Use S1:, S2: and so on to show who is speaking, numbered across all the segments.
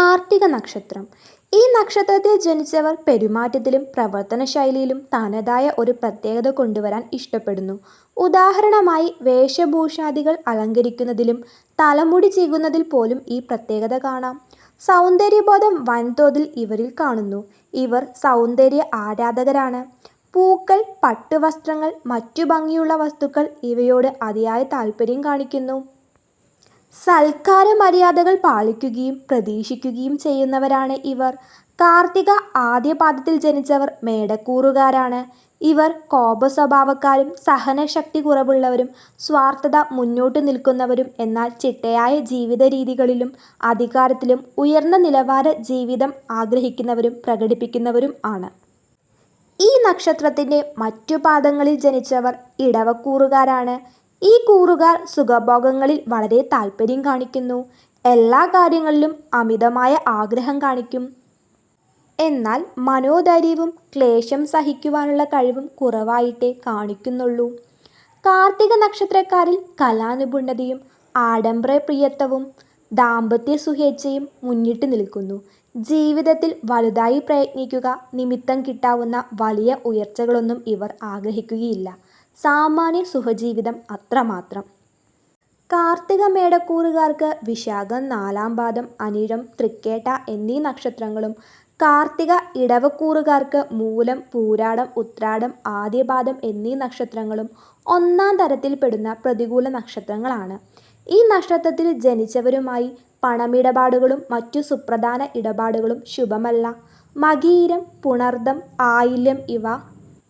S1: കാർത്തിക നക്ഷത്രം. ഈ നക്ഷത്രത്തിൽ ജനിച്ചവർ പെരുമാറ്റത്തിലും പ്രവർത്തന ശൈലിയിലും തനതായ ഒരു പ്രത്യേകത കൊണ്ടുവരാൻ ഇഷ്ടപ്പെടുന്നു. ഉദാഹരണമായി വേഷഭൂഷാദികൾ അലങ്കരിക്കുന്നതിലും തലമുടി ചെയ്യുന്നതിൽ പോലും ഈ പ്രത്യേകത കാണാം. സൗന്ദര്യബോധം വൻതോതിൽ ഇവരിൽ കാണുന്നു. ഇവർ സൗന്ദര്യ ആരാധകരാണ്. പൂക്കൾ പട്ടുവസ്ത്രങ്ങൾ മറ്റു ഭംഗിയുള്ള വസ്തുക്കൾ ഇവയോട് അതിയായ താല്പര്യം കാണിക്കുന്നു. സൽക്കാര മര്യാദകൾ പാലിക്കുകയും പ്രതീക്ഷിക്കുകയും ചെയ്യുന്നവരാണ് ഇവർ. കാർത്തിക ആദ്യ പാദത്തിൽ ജനിച്ചവർ മേടക്കൂറുകാരാണ്. ഇവർ കോപ സ്വഭാവക്കാരും സഹനശക്തി കുറവുള്ളവരും സ്വാർത്ഥത മുന്നോട്ട് നിൽക്കുന്നവരും എന്നാൽ ചിട്ടയായ ജീവിത രീതികളിലും അധികാരത്തിലും ഉയർന്ന നിലവാര ജീവിതം ആഗ്രഹിക്കുന്നവരും പ്രകടിപ്പിക്കുന്നവരും ആണ്. ഈ നക്ഷത്രത്തിന്റെ മറ്റു പാദങ്ങളിൽ ജനിച്ചവർ ഇടവക്കൂറുകാരാണ്. ഈ കൂറുകാർ സുഖഭോഗങ്ങളിൽ വളരെ താല്പര്യം കാണിക്കുന്നു. എല്ലാ കാര്യങ്ങളിലും അമിതമായ ആഗ്രഹം കാണിക്കും. എന്നാൽ മനോധൈര്യവും ക്ലേശം സഹിക്കുവാനുള്ള കഴിവും കുറവായിട്ടേ കാണിക്കുന്നുള്ളൂ. കാർത്തിക നക്ഷത്രക്കാരിൽ കലാനിപുണതയും ആഡംബരപ്രിയത്വവും ദാമ്പത്യ സുഹേച്ഛയും മുന്നിട്ട് നിൽക്കുന്നു. ജീവിതത്തിൽ വലുതായി പ്രയത്നിക്കുക നിമിത്തം കിട്ടാവുന്ന വലിയ ഉയർച്ചകളൊന്നും ഇവർ ആഗ്രഹിക്കുകയില്ല. സാമാന്യ സുഖജീവിതം അത്രമാത്രം. കാർത്തിക മേടക്കൂറുകാർക്ക് വിശാഖം നാലാം പാദം അനിഴം തൃക്കേട്ട എന്നീ നക്ഷത്രങ്ങളും കാർത്തിക ഇടവക്കൂറുകാർക്ക് മൂലം പൂരാടം ഉത്രാടം ആദ്യപാദം എന്നീ നക്ഷത്രങ്ങളും ഒന്നാം തരത്തിൽപ്പെടുന്ന പ്രതികൂല നക്ഷത്രങ്ങളാണ്. ഈ നക്ഷത്രത്തിൽ ജനിച്ചവരുമായി പണമിടപാടുകളും മറ്റു സുപ്രധാന ഇടപാടുകളും ശുഭമല്ല. മകീരം പുണർദം ആയില്യം ഇവ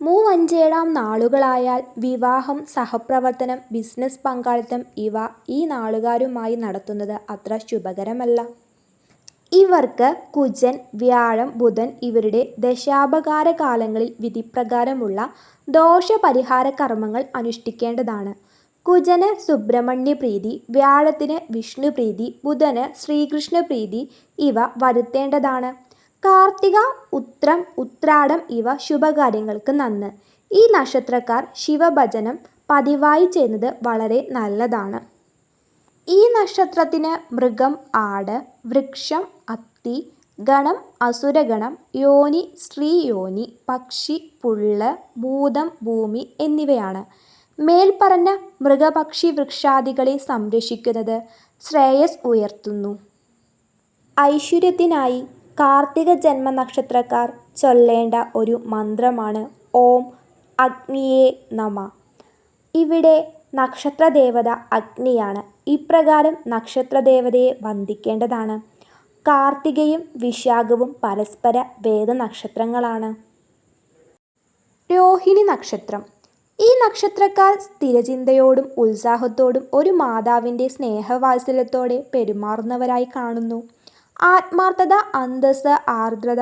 S1: മൂവഞ്ചേഴാം നാളുകളായാൽ വിവാഹം സഹപ്രവർത്തനം ബിസിനസ് പങ്കാളിത്തം ഇവ ഈ നാളുകാരുമായി നടത്തുന്നത് അത്ര ശുഭകരമല്ല. ഇവർക്ക് കുജൻ വ്യാഴം ബുധൻ ഇവരുടെ ദശാപകാര കാലങ്ങളിൽ വിധിപ്രകാരമുള്ള ദോഷപരിഹാര കർമ്മങ്ങൾ അനുഷ്ഠിക്കേണ്ടതാണ്. കുജന് സുബ്രഹ്മണ്യ പ്രീതി വ്യാഴത്തിന് വിഷ്ണു പ്രീതി ബുധന് ശ്രീകൃഷ്ണ പ്രീതി ഇവ വരുത്തേണ്ടതാണ്. കാർത്തിക ഉത്രം ഉത്രാടം ഇവ ശുഭകാര്യങ്ങൾക്ക് നന്ന്. ഈ നക്ഷത്രക്കാർ ശിവഭജനം പതിവായി ചെയ്യുന്നത് വളരെ നല്ലതാണ്. ഈ നക്ഷത്രത്തിന് മൃഗം ആട് വൃക്ഷം അത്തി ഗണം അസുരഗണം യോനി സ്ത്രീ യോനി പക്ഷി പുല്ല് ഭൂതം ഭൂമി എന്നിവയാണ്. മേൽപ്പറഞ്ഞ മൃഗപക്ഷി വൃക്ഷാദികളെ സംരക്ഷിക്കുന്നത് ശ്രേയസ് ഉയർത്തുന്നു. ഐശ്വര്യത്തിനായി കാർത്തിക ജന്മ നക്ഷത്രക്കാർ ചൊല്ലേണ്ട ഒരു മന്ത്രമാണ് ഓം അഗ്നിയേ നമ. ഇവിടെ നക്ഷത്രദേവത അഗ്നിയാണ്. ഇപ്രകാരം നക്ഷത്രദേവതയെ വന്ദിക്കേണ്ടതാണ്. കാർത്തികയും വിശാഖവും പരസ്പര വേദ നക്ഷത്രങ്ങളാണ് രോഹിണി നക്ഷത്രം. ഈ നക്ഷത്രക്കാർ സ്ഥിരചിന്തയോടും ഉത്സാഹത്തോടും ഒരു മാതാവിന്റെ സ്നേഹവാത്സല്യത്തോടെ പെരുമാറുന്നവരായി കാണുന്നു. ആത്മാർത്ഥത അന്തസ് ആർദ്രത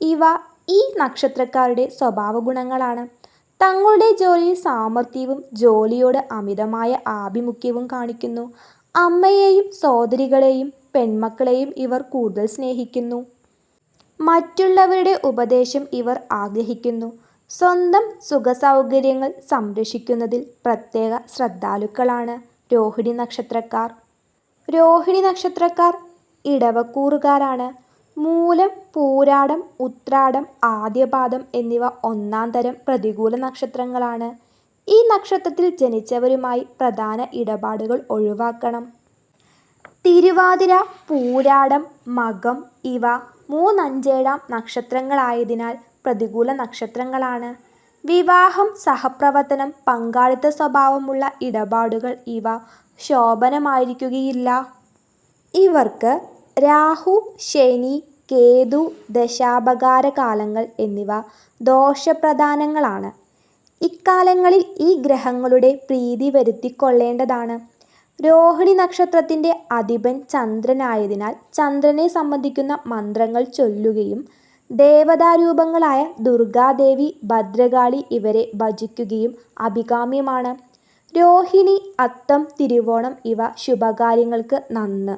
S1: ഇവ ഈ നക്ഷത്രക്കാരുടെ സ്വഭാവ ഗുണങ്ങളാണ് തങ്ങളുടെ ജോലിയിൽ സാമർഥ്യവും ജോലിയോട് അമിതമായ ആഭിമുഖ്യവും കാണിക്കുന്നു. അമ്മയെയും സോദരികളെയും പെൺമക്കളെയും ഇവർ കൂടുതൽ സ്നേഹിക്കുന്നു. മറ്റുള്ളവരുടെ ഉപദേശം ഇവർ ആഗ്രഹിക്കുന്നു. സ്വന്തം സുഖസൗകര്യങ്ങൾ സംരക്ഷിക്കുന്നതിൽ പ്രത്യേക ശ്രദ്ധാലുക്കളാണ് രോഹിണി നക്ഷത്രക്കാർ. രോഹിണി നക്ഷത്രക്കാർ ഇടവക്കൂറുകാരാണ്. മൂലം പൂരാടം ഉത്രാടം ആദ്യപാദം എന്നിവ ഒന്നാം തരം പ്രതികൂല നക്ഷത്രങ്ങളാണ്. ഈ നക്ഷത്രത്തിൽ ജനിച്ചവരുമായി പ്രധാന ഇടപാടുകൾ ഒഴിവാക്കണം. തിരുവാതിര പൂരാടം മകം ഇവ മൂന്നഞ്ചേഴാം നക്ഷത്രങ്ങളായതിനാൽ പ്രതികൂല നക്ഷത്രങ്ങളാണ്. വിവാഹം സഹപ്രവർത്തനം പങ്കാളിത്ത സ്വഭാവമുള്ള ഇടപാടുകൾ ഇവ ശോഭനമായിരിക്കുകയില്ല. ഇവർക്ക് രാഹു ശനി കേതു ദശാപകാര കാലങ്ങൾ എന്നിവ ദോഷപ്രധാനങ്ങളാണ്. ഇക്കാലങ്ങളിൽ ഈ ഗ്രഹങ്ങളുടെ പ്രീതി വരുത്തിക്കൊള്ളേണ്ടതാണ്. രോഹിണി നക്ഷത്രത്തിന്റെ അധിപൻ ചന്ദ്രനായതിനാൽ ചന്ദ്രനെ സംബന്ധിക്കുന്ന മന്ത്രങ്ങൾ ചൊല്ലുകയും ദേവതാരൂപങ്ങളായ ദുർഗാദേവി ഭദ്രകാളി ഇവരെ ഭജിക്കുകയും അഭികാമ്യമാണ്. രോഹിണി അത്തം തിരുവോണം ഇവ ശുഭകാര്യങ്ങൾക്ക് നന്ന്.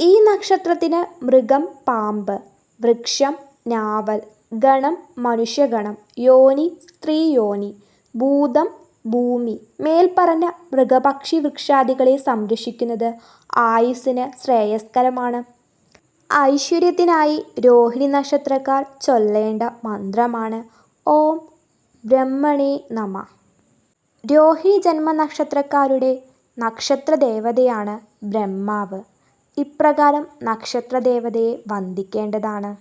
S1: ഈ നക്ഷത്രത്തിന് മൃഗം പാമ്പ് വൃക്ഷം നാവൽ ഗണം മനുഷ്യഗണം യോനി സ്ത്രീയോനി ഭൂതം ഭൂമി മേൽപ്പറഞ്ഞ മൃഗപക്ഷി വൃക്ഷാദികളെ സംരക്ഷിക്കുന്നത് ആയുസ്സിന് ശ്രേയസ്കരമാണ്. ഐശ്വര്യത്തിനായി രോഹിണി നക്ഷത്രക്കാർ ചൊല്ലേണ്ട മന്ത്രമാണ് ഓം ബ്രഹ്മണേ നമ. രോഹിണി ജന്മനക്ഷത്രക്കാരുടെ നക്ഷത്രദേവതയാണ് ബ്രഹ്മാവ്. ഇപ്രകാരം നക്ഷത്രദേവതയെ വന്ദിക്കേണ്ടതാണ്.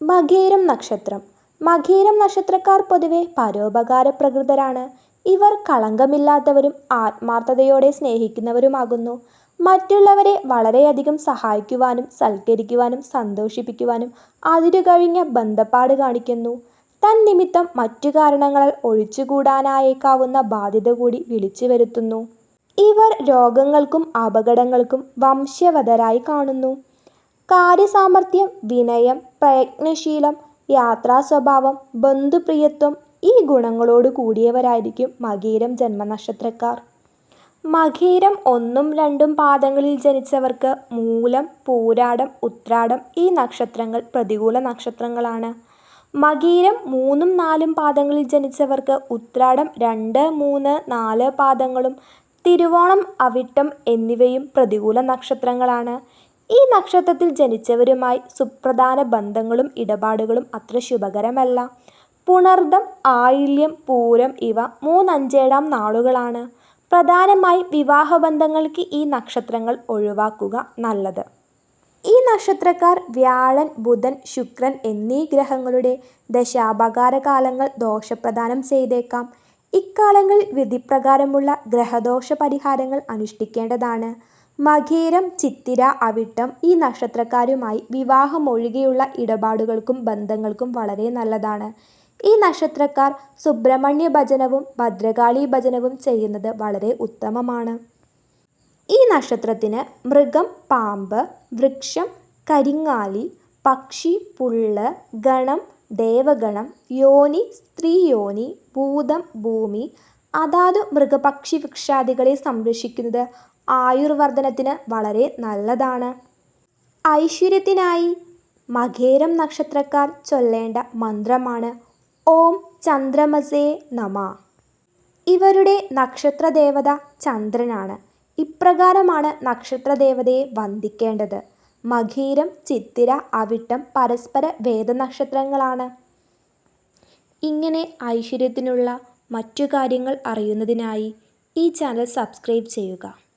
S1: മകേരം നക്ഷത്രം. മകേരം നക്ഷത്രക്കാർ പൊതുവെ പരോപകാര പ്രകൃതരാണ് ഇവർ കളങ്കമില്ലാത്തവരും ആത്മാർത്ഥതയോടെ സ്നേഹിക്കുന്നവരുമാകുന്നു. മറ്റുള്ളവരെ വളരെയധികം സഹായിക്കുവാനും സൽക്കരിക്കുവാനും സന്തോഷിപ്പിക്കുവാനും അതിരുകഴിഞ്ഞ ബന്ധപ്പാട് കാണിക്കുന്നു. തൻ നിമിത്തം മറ്റു കാരണങ്ങളാൽ ഒഴിച്ചുകൂടാനായേക്കാവുന്ന ബാധ്യത കൂടി വിളിച്ചു വരുത്തുന്നു ഇവർ രോഗങ്ങൾക്കും അപകടങ്ങൾക്കും വംശവതരായി കാണുന്നു. കാര്യസാമർഥ്യം വിനയം പ്രയത്നശീലം യാത്രാ സ്വഭാവം ബന്ധുപ്രിയത്വം ഈ ഗുണങ്ങളോട് കൂടിയവരായിരിക്കും മകീരം ജന്മനക്ഷത്രക്കാർ. മകീരം ഒന്നും രണ്ടും പാദങ്ങളിൽ ജനിച്ചവർക്ക് മൂലം പൂരാടം ഉത്രാടം ഈ നക്ഷത്രങ്ങൾ പ്രതികൂല നക്ഷത്രങ്ങളാണ്. മകീരം മൂന്നും നാലും പാദങ്ങളിൽ ജനിച്ചവർക്ക് ഉത്രാടം രണ്ട് മൂന്ന് നാല് പാദങ്ങളും തിരുവോണം അവിട്ടം എന്നിവയും പ്രതികൂല നക്ഷത്രങ്ങളാണ്. ഈ നക്ഷത്രത്തിൽ ജനിച്ചവരുമായി സുപ്രധാന ബന്ധങ്ങളും ഇടപാടുകളും അത്ര ശുഭകരമല്ല. പുണർദം ആയില്യം പൂരം ഇവ മൂന്നഞ്ചേഴാം നാളുകളാണ്. പ്രധാനമായി വിവാഹബന്ധങ്ങൾക്ക് ഈ നക്ഷത്രങ്ങൾ ഒഴിവാക്കുക നല്ലത്. ഈ നക്ഷത്രക്കാർ വ്യാഴൻ ബുധൻ ശുക്രൻ എന്നീ ഗ്രഹങ്ങളുടെ ദശാപകാരകാലങ്ങൾ ദോഷപ്രദാനം ചെയ്തേക്കാം. ഇക്കാലങ്ങളിൽ വിധിപ്രകാരമുള്ള ഗ്രഹദോഷ പരിഹാരങ്ങൾ അനുഷ്ഠിക്കേണ്ടതാണ്. മകേരം ചിത്തിര അവിട്ടം ഈ നക്ഷത്രക്കാരുമായി വിവാഹമൊഴികെയുള്ള ഇടപാടുകൾക്കും ബന്ധങ്ങൾക്കും വളരെ നല്ലതാണ്. ഈ നക്ഷത്രക്കാർ സുബ്രഹ്മണ്യ ഭജനവും ഭദ്രകാളി ഭജനവും ചെയ്യുന്നത് വളരെ ഉത്തമമാണ്. ഈ നക്ഷത്രത്തിന് മൃഗം പാമ്പ് വൃക്ഷം കരിങ്ങാലി പക്ഷി പുള്ള് ഗണം ദേവഗണം യോനി സ്ത്രീ യോനി ഭൂതം ഭൂമി അതാതു മൃഗപക്ഷി വൃക്ഷാദികളെ സംരക്ഷിക്കുന്നത് ആയുർവർദ്ധനത്തിന് വളരെ നല്ലതാണ്. ഐശ്വര്യത്തിനായി മകേരം നക്ഷത്രക്കാർ ചൊല്ലേണ്ട മന്ത്രമാണ് ഓം ചന്ദ്രമസേ നമ. ഇവരുടെ നക്ഷത്രദേവത ചന്ദ്രനാണ്. ഇപ്രകാരമാണ് നക്ഷത്രദേവതയെ വന്ദിക്കേണ്ടത്. മകീരം ചിത്തിര അവിട്ടം പരസ്പര വേദനക്ഷത്രങ്ങളാണ്. ഇങ്ങനെ ഐശ്വര്യത്തിനുള്ള മറ്റു കാര്യങ്ങൾ അറിയുന്നതിനായി ഈ ചാനൽ സബ്സ്ക്രൈബ് ചെയ്യുക.